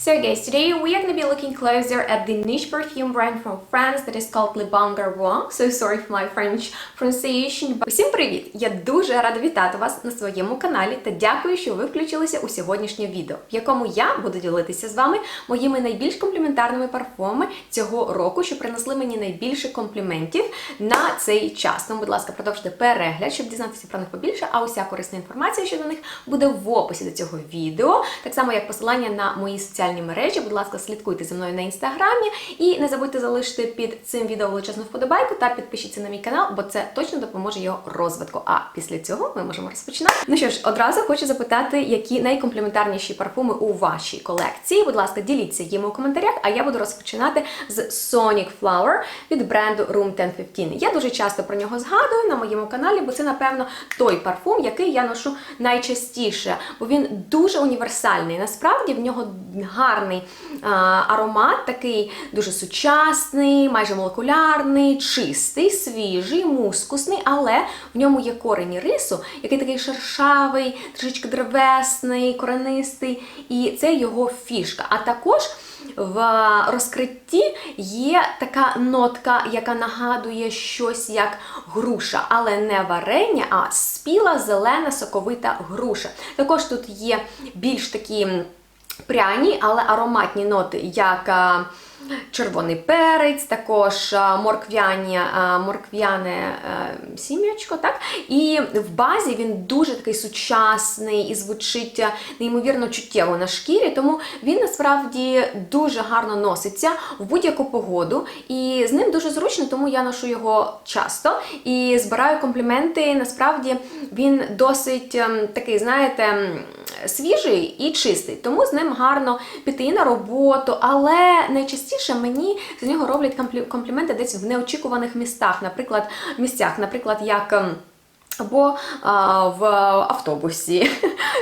So guys, today we are going to be looking closer at the niche perfume brand from France that is called Le Bon Garbois. So sorry for my French pronunciation. Усім привіт! Я дуже рада вітати вас на своєму каналі та дякую, що ви включилися у сьогоднішнє відео, в якому я буду ділитися з вами моїми найбільш компліментарними парфумами цього року, що принесли мені найбільше компліментів на цей час. Тому, будь ласка, продовжуйте перегляд, щоб дізнатися про них побільше, а уся корисна інформація щодо них буде в описі до цього відео, так само як посилання на мої соціальні мережі. Будь ласка, слідкуйте за мною на інстаграмі і не забудьте залишити під цим відео величезну вподобайку та підпишіться на мій канал, бо це точно допоможе його розвитку. А після цього ми можемо розпочинати. Ну що ж, одразу хочу запитати, які найкомпліментарніші парфуми у вашій колекції. Будь ласка, діліться їми у коментарях, а я буду розпочинати з Sonic Flower від бренду Room 1015. Я дуже часто про нього згадую на моєму каналі, бо це, напевно, той парфум, який я ношу найчастіше, бо він дуже універсальний. Насправді в нього гарний а, аромат, такий дуже сучасний, майже молекулярний, чистий, свіжий, мускусний, але в ньому є корені рису, який такий шершавий, трішечки древесний, коренистий, і це його фішка. А також в розкритті є така нотка, яка нагадує щось як груша, але не варення, а спіла зелена соковита груша. Також тут є більш такі пряні, але ароматні ноти, як червоний перець, також морквяні, морквяне сім'ячко, так? І в базі він дуже такий сучасний і звучить неймовірно чуттєво на шкірі, тому він насправді дуже гарно носиться в будь-яку погоду. І з ним дуже зручно, тому я ношу його часто і збираю компліменти. Насправді він досить ем, такий, знаєте, свіжий і чистий, тому з ним гарно піти на роботу, але найчастіше мені з нього роблять комплі- компліменти десь в неочікуваних містах, наприклад, місцях, наприклад, як. ем, або а, в автобусі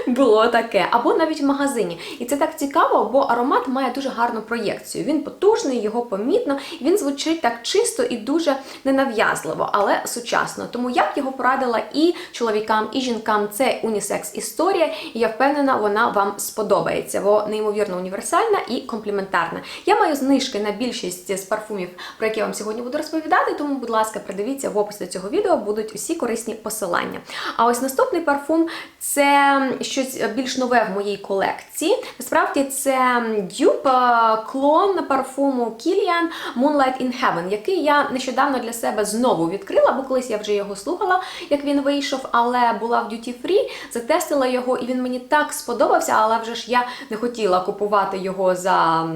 було таке, або навіть в магазині. І це так цікаво, бо аромат має дуже гарну проєкцію. Він потужний, його помітно, він звучить так чисто і дуже ненав'язливо, але сучасно. Тому я б його порадила і чоловікам, і жінкам. Це унісекс історія, і я впевнена, вона вам сподобається, бо неймовірно універсальна і компліментарна. Я маю знижки на більшість з парфумів, про які я вам сьогодні буду розповідати. Тому, будь ласка, придивіться в описі цього відео, будуть усі корисні посилання. А ось наступний парфум це щось більш нове в моїй колекції. Насправді це дюб е, клон парфуму Kilian Moonlight in Heaven, який я нещодавно для себе знову відкрила, бо колись я вже його слухала, як він вийшов, але була в Duty Free, затестила його, і він мені так сподобався, але вже ж я не хотіла купувати його за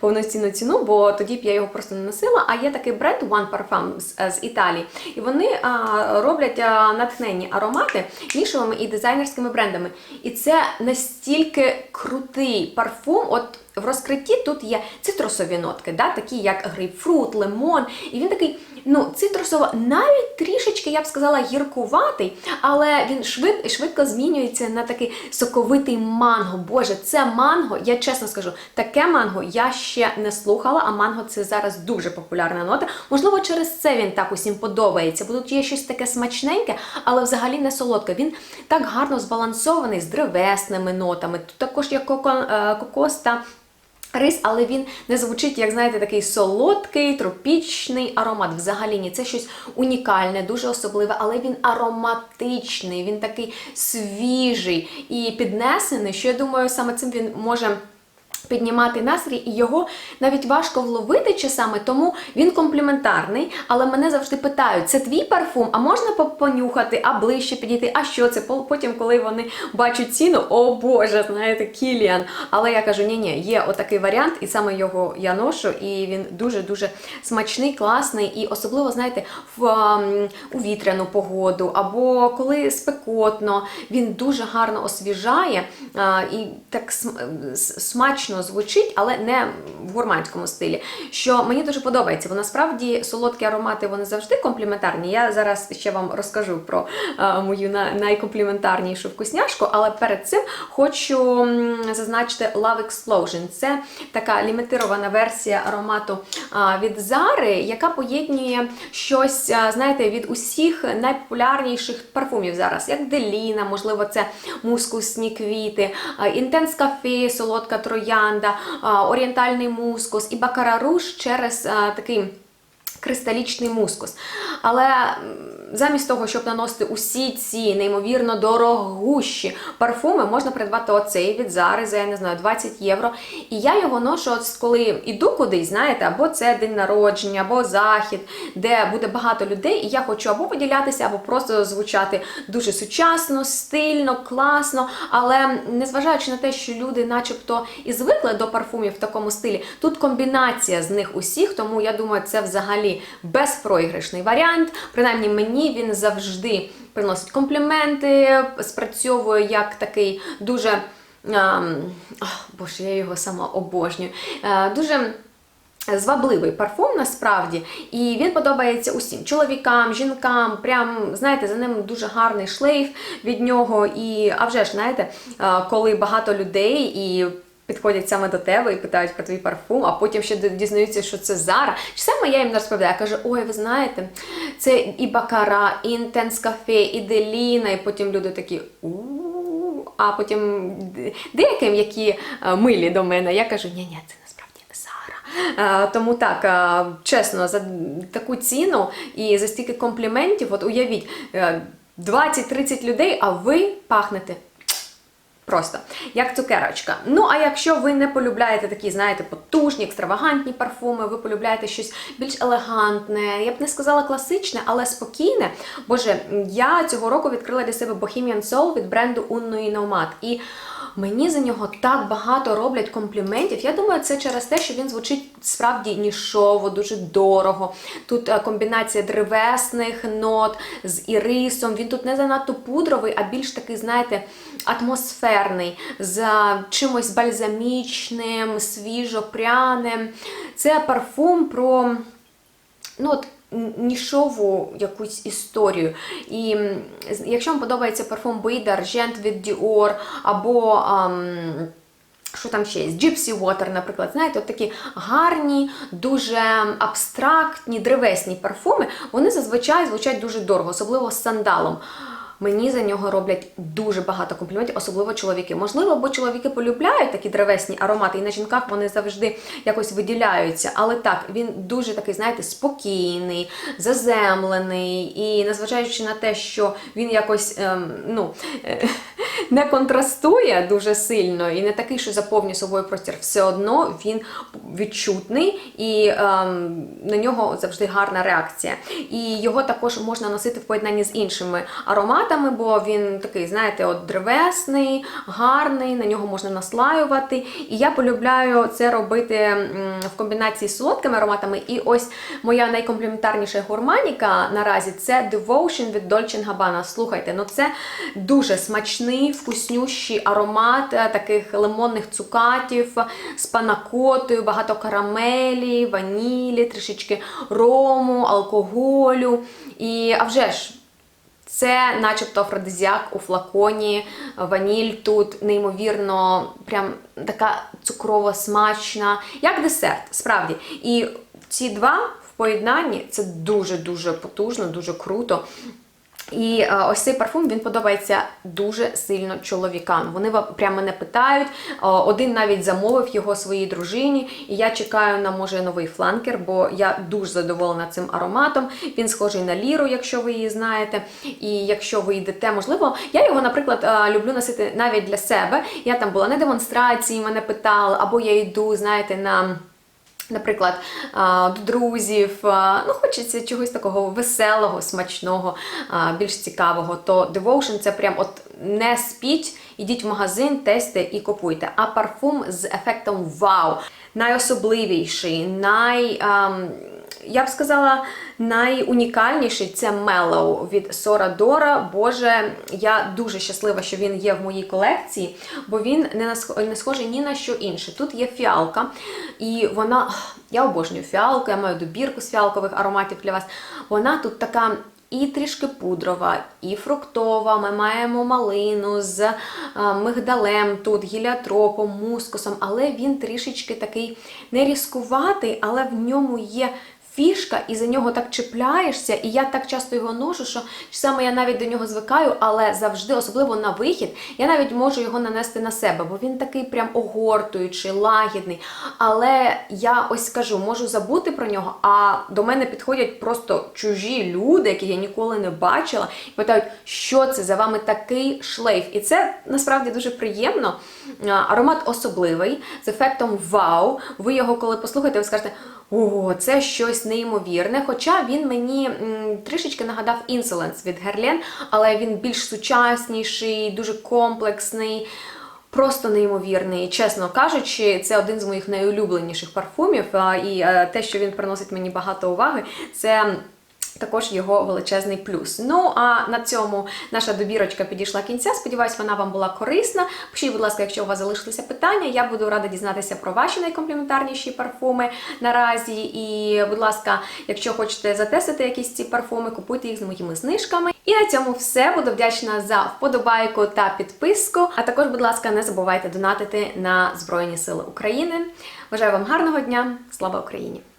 повноцінну ціну, бо тоді б я його просто не носила. А є такий бренд One Parfum з, з Італії, і вони а, роблять а, натхненні аромати нішевими і дизайнерськими брендами. І це настільки крутий парфум. От в розкритті тут є цитрусові нотки, да, такі як грейпфрут, лимон. І він такий, ну, цитрусово, навіть трішечки, я б сказала, гіркуватий, але він швид, швидко змінюється на такий соковитий манго. Боже, це манго, я чесно скажу, таке манго я ще не слухала, а манго це зараз дуже популярна нота. Можливо, через це він так усім подобається, бо є щось таке смачненьке, але взагалі не солодке. Він так гарно збалансований з древесними нотами. Тут також є е, кокос та Рис, але він не звучить, як знаєте, такий солодкий, тропічний аромат. Взагалі ні, це щось унікальне, дуже особливе, але він ароматичний, він такий свіжий і піднесений, що я думаю, саме цим він може. Піднімати настрій, і його навіть важко вловити часами, тому він компліментарний. Але мене завжди питають: це твій парфум, а можна по- понюхати, а ближче підійти? А що це? Потім, коли вони бачать ціну, о Боже, знаєте, Кіліан. Але я кажу, ні, ні, є отакий варіант, і саме його я ношу, і він дуже-дуже смачний, класний, і особливо, знаєте, в ем, у вітряну погоду, або коли спекотно, він дуже гарно освіжає а, і так см- с- звучить, але не в гурманському стилі, що мені дуже подобається, бо насправді солодкі аромати вони завжди компліментарні. Я зараз ще вам розкажу про е, мою найкомпліментарнішу вкусняшку, але перед цим хочу зазначити Love Explosion. Це така лімітирована версія аромату а, від Зари, яка поєднує щось, а, знаєте, від усіх найпопулярніших парфумів зараз, як Деліна, можливо, це мускусні квіти, інтенс кафе, солодка троянда, орієнтальний мускус і бакараруш через такий кристалічний мускус. Але замість того, щоб наносити усі ці неймовірно дорогущі парфуми, можна придбати оцей від Зари за я не знаю 20 євро. І я його ношу, от коли іду кудись, знаєте, або це день народження, або захід, де буде багато людей, і я хочу або поділятися, або просто звучати дуже сучасно, стильно, класно. Але незважаючи на те, що люди, начебто, і звикли до парфумів в такому стилі, тут комбінація з них усіх, тому я думаю, це взагалі безпроіграшний варіант. Принаймні мені він завжди приносить компліменти, спрацьовує як такий дуже. ем, ах, боже, я його сама обожнюю. Е, дуже Звабливий парфум насправді, і він подобається усім чоловікам, жінкам. Прям знаєте, за ним дуже гарний шлейф від нього. І а вже ж знаєте, е, коли багато людей і. Підходять саме до тебе і питають про твій парфум, а потім ще дізнаються, що це Зара. Чи саме я їм не розповідаю? Я кажу, ой, ви знаєте, це і Бакара, і Інтенс кафе, і Деліна, і потім люди такі у а потім деяким, які е, милі до мене, я кажу, ні, ні, це насправді Зара. Е, Тому так, е, чесно, за таку ціну і за стільки компліментів, от уявіть, е, 20-30 людей, а ви пахнете. Просто як цукерочка. Ну, а якщо ви не полюбляєте такі, знаєте, потужні, екстравагантні парфуми, ви полюбляєте щось більш елегантне, я б не сказала класичне, але спокійне. Боже, я цього року відкрила для себе Bohemian Soul від бренду Unno Nomad. І Мені за нього так багато роблять компліментів. Я думаю, це через те, що він звучить справді нішово, дуже дорого. Тут е, комбінація древесних нот з ірисом. Він тут не занадто пудровий, а більш такий, знаєте, атмосферний, з е, чимось бальзамічним, свіжо-пряним. Це парфум про. Ну, от, нішову якусь історію. І якщо вам подобається парфум Бейда, Аржент від Dior, або ам, що там ще є? Gypsy Water, наприклад, знаєте, от такі гарні, дуже абстрактні, древесні парфуми, вони зазвичай звучать дуже дорого, особливо з сандалом. Мені за нього роблять дуже багато компліментів, особливо чоловіки. Можливо, бо чоловіки полюбляють такі древесні аромати, і на жінках вони завжди якось виділяються. Але так, він дуже такий, знаєте, спокійний, заземлений. І незважаючи на те, що він якось ем, ну, е, не контрастує дуже сильно і не такий, що заповнює собою простір, все одно він відчутний і ем, на нього завжди гарна реакція. І його також можна носити в поєднанні з іншими ароматами, бо він такий, знаєте, от древесний, гарний, на нього можна наслаювати. І я полюбляю це робити в комбінації з солодкими ароматами. І ось моя найкомпліментарніша гурманіка наразі це Devotion від Dolce Gabbana. Слухайте, ну це дуже смачний, вкуснющий аромат е, таких лимонних цукатів з панакотою, багато карамелі, ванілі, трішечки рому, алкоголю. І а вже ж. Це, начебто, афродизіак у флаконі, ваніль тут неймовірно, прям така цукрово смачна, як десерт, справді. І ці два в поєднанні це дуже-дуже потужно, дуже круто. І е, ось цей парфум він подобається дуже сильно чоловікам. Вони прямо мене питають. О, Один навіть замовив його своїй дружині, і я чекаю на може новий фланкер, бо я дуже задоволена цим ароматом. Він схожий на ліру, якщо ви її знаєте. І якщо ви йдете, можливо, я його, наприклад, е, люблю носити навіть для себе. Я там була на демонстрації, мене питали, або я йду, знаєте, на. Наприклад, до друзів, ну хочеться чогось такого веселого, смачного, більш цікавого, то Devotion це прям от не спіть, ідіть в магазин, тесте і купуйте. А парфум з ефектом вау, найособливіший, най. ам, я б сказала, найунікальніший це Mellow від Сора Дора. Боже, я дуже щаслива, що він є в моїй колекції, бо він не, схожий ні на що інше. Тут є фіалка, і вона. Я обожнюю фіалку, я маю добірку з фіалкових ароматів для вас. Вона тут така. І трішки пудрова, і фруктова. Ми маємо малину з е, мигдалем, тут гіліотропом, мускусом, але він трішечки такий не різкуватий, але в ньому є фішка, і за нього так чіпляєшся. І я так часто його ношу, що саме я навіть до нього звикаю, але завжди, особливо на вихід, я навіть можу його нанести на себе, бо він такий прям огортуючий, лагідний. Але я ось скажу, можу забути про нього, а до мене підходять просто чужі люди, які я ніколи не бачила, і питають, що це за вами такий шлейф. І це насправді дуже приємно. Аромат особливий, з ефектом вау. Ви його, коли послухаєте, ви скажете. О, це щось неймовірне. Хоча він мені м, трішечки нагадав Insolence від Герлен, але він більш сучасніший, дуже комплексний. Просто неймовірний. Чесно кажучи, це один з моїх найулюбленіших парфумів. І е, те, що він приносить мені багато уваги, це. Також його величезний плюс. Ну а на цьому наша добірочка підійшла кінця. Сподіваюсь, вона вам була корисна. Пишіть, будь ласка, якщо у вас залишилися питання, я буду рада дізнатися про ваші найкомпліментарніші парфуми наразі. І, будь ласка, якщо хочете затестити якісь ці парфуми, купуйте їх з моїми знижками. І на цьому все. Буду вдячна за вподобайку та підписку. А також, будь ласка, не забувайте донатити на Збройні Сили України. Бажаю вам гарного дня! Слава Україні!